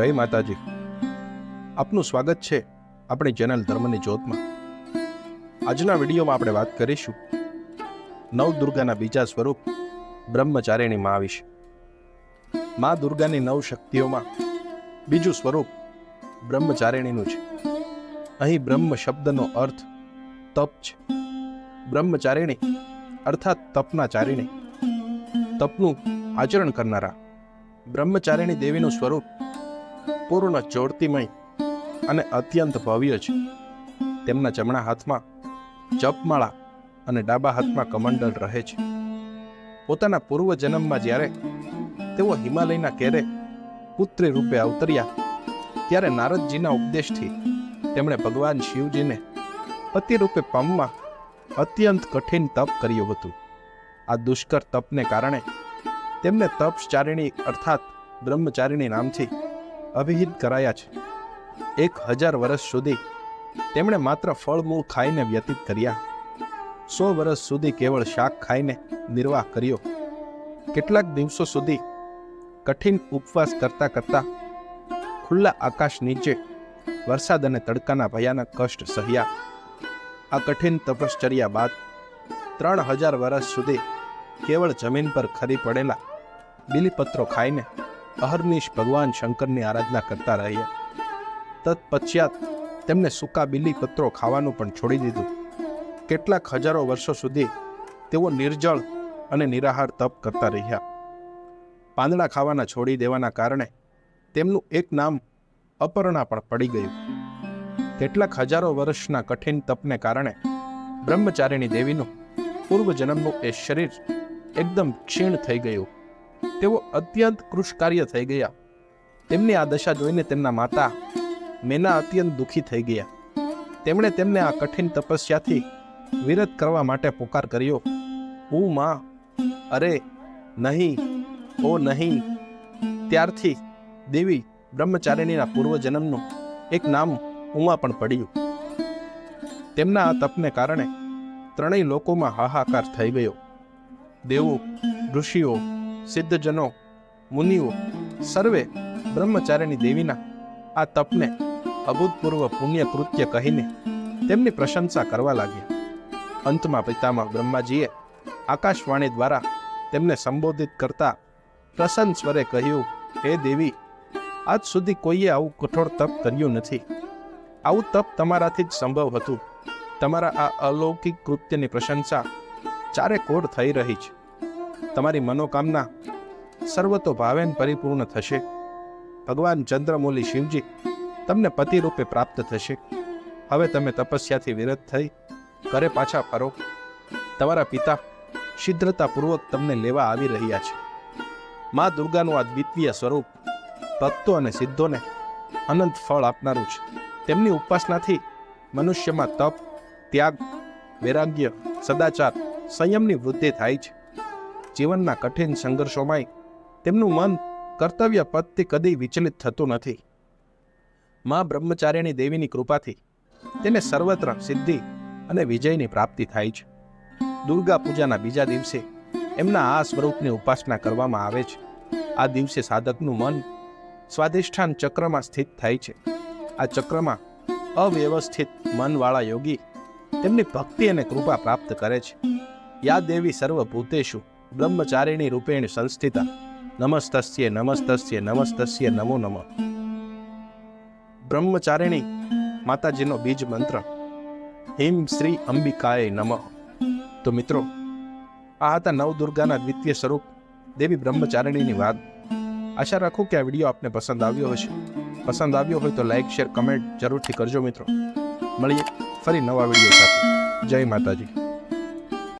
જય માતાજી. આપનું સ્વાગત છે આપણી ચેનલ ધર્મની જ્યોતમાં. આજના વિડીયોમાં આપણે વાત કરીશું નવ દુર્ગાના બીજા સ્વરૂપ બ્રહ્મચારિણી મા વિશે મા દુર્ગાની નવ શક્તિઓમાં બીજું સ્વરૂપ બ્રહ્મચારિણીનું છે. અહીં બ્રહ્મ શબ્દનો અર્થ તપ છે. બ્રહ્મચારિણી અર્થાત તપના ચારિણી. તપનું આચરણ કરનારા બ્રહ્મચારિણી દેવીનું સ્વરૂપ પૂર્ણ જ્યોતિમય અને અત્યંત ભવ્ય છે. તેમના જમણા હાથમાં જપમાળા અને ડાબા હાથમાં કમંડલ રહે છે. પોતાના પૂર્વ જન્મમાં જ્યારે તેઓ હિમાલયના કેરે પુત્રી રૂપે અવતર્યા, ત્યારે નારદજીના ઉપદેશથી તેમણે ભગવાન શિવજીને પતિ રૂપે પામવા અત્યંત કઠિન તપ કર્યું હતું. આ દુષ્કર તપને કારણે તેમને તપચારિણી અર્થાત બ્રહ્મચારિણી નામથી અભિહિત કરાયા છે. એક હજાર વર્ષ સુધી તેમણે માત્ર ફળમૂળ ખાઈને વ્યતીત કર્યા. સો વર્ષ સુધી કેવળ શાક ખાઈને નિર્વાહ કર્યો. કેટલાક દિવસો સુધી કઠિન ઉપવાસ કરતા કરતા ખુલ્લા આકાશ નીચે વરસાદ અને તડકાના ભયાનક કષ્ટ સહ્યા. આ કઠિન તપશ્ચર્યા બાદ ત્રણ હજાર વર્ષ સુધી કેવળ જમીન પર ખરી પડેલા બિલીપત્રો ખાઈને અહર્નિશ ભગવાન શંકરની આરાધના કરતા રહ્યા. તત્પશ્ચાત તેમણે સૂકા બિલીપત્રો ખાવાનું પણ છોડી દીધું. કેટલાક હજારો વર્ષો સુધી તેઓ નિર્જળ અને નિરાહાર તપ કરતા રહ્યા. પાંદડા ખાવાના છોડી દેવાના કારણે તેમનું એક નામ અપર્ણા પણ પડી ગયું. કેટલાક હજારો વર્ષના કઠિન તપને કારણે બ્રહ્મચારિણી દેવીનું પૂર્વજન્મનું એ શરીર એકદમ ક્ષીણ થઈ ગયું. તેઓ અત્યંત કૃષકાર્ય થઈ ગયા. તેમની આ દશા જોઈને તેમના માતા મેના અત્યંત દુઃખી થઈ ગયા. તેમણે તેમને આ કઠિન તપસ્યાથી વિરત કરવા માટે પોકાર કર્યો. હું માં, અરે, નહીં ઓ નહીં. ત્યારથી દેવી બ્રહ્મચારિણીના પૂર્વજન્મનું એક નામ ઉમા પણ પડ્યું. તેમના આ તપને કારણે ત્રણેય લોકોમાં હાહાકાર થઈ ગયો. દેવો, ઋષિઓ સિદ્ધજનો, મુનિઓ, સર્વે બ્રહ્મચારિણી દેવીના આ તપને અભૂતપૂર્વ પુણ્ય કૃત્ય કહીને તેમની પ્રશંસા કરવા લાગ્યા. અંતમાં પિતામહ બ્રહ્માજીએ આકાશવાણી દ્વારા તેમને સંબોધિત કરતા પ્રસન્ન સ્વરે કહ્યું, હે દેવી, આજ સુધી કોઈએ આવું કઠોર તપ કર્યું નથી. આવું તપ તમારાથી જ સંભવ હતું. તમારા આ અલૌકિક કૃત્યની પ્રશંસા ચારે કોર થઈ રહી છે. તમારી મનોકામના સર્વતો ભાવેન પરિપૂર્ણ થશે. ભગવાન ચંદ્રમૌલી શિવજી તમને પતિ રૂપે પ્રાપ્ત થશે. હવે તમે તપસ્યાથી વિરત થઈ ઘરે પાછા ફરો. તમારા પિતા શીઘ્રતાપૂર્વક તમને લેવા આવી રહ્યા છે. મા દુર્ગાનું આ દ્વિતીય સ્વરૂપ ભક્તો અને સિદ્ધોને અનંત ફળ આપનારું છે. તેમની ઉપાસનાથી મનુષ્યમાં તપ, ત્યાગ, વૈરાગ્ય, સદાચાર, સંયમની વૃદ્ધિ થાય છે. જીવનના કઠિન સંઘર્ષોમાંય તેમનું મન કર્તવ્ય પદથી કદી વિચલિત થતું નથી. મા બ્રહ્મચારિણી દેવીની કૃપાથી તેને સર્વત્ર સિદ્ધિ અને વિજયની પ્રાપ્તિ થાય છે. દુર્ગા પૂજાના બીજા દિવસે એમના આ સ્વરૂપની ઉપાસના કરવામાં આવે છે. આ દિવસે સાધકનું મન સ્વાધિષ્ઠાન ચક્રમાં સ્થિત થાય છે. આ ચક્રમાં અવ્યવસ્થિત મનવાળા યોગી તેમની ભક્તિ અને કૃપા પ્રાપ્ત કરે છે. યા દેવી સર્વભૂતેષુ બ્રહ્મચારિણી રૂપેણ સંસ્થિતા. નમસ્તસ્ય નમસ્તસ્ય નમસ્તસ્ય, નમો નમઃ. બ્રહ્મચારિણી, માતાજીનો બીજ મંત્ર. હિમ શ્રી અંબિકાએ નમઃ. તો મિત્રો, આ હતા નવદુર્ગાના દ્વિતીય સ્વરૂપ દેવી બ્રહ્મચારિણીની વાત. આશા રાખું કે આ વીડિયો આપને પસંદ આવ્યો હશે. પસંદ આવ્યો હોય તો લાઈક, શેર, કમેન્ટ જરૂરથી કરજો મિત્રો. મળીએ ફરી નવા વીડિયો સાથે. જય માતાજી.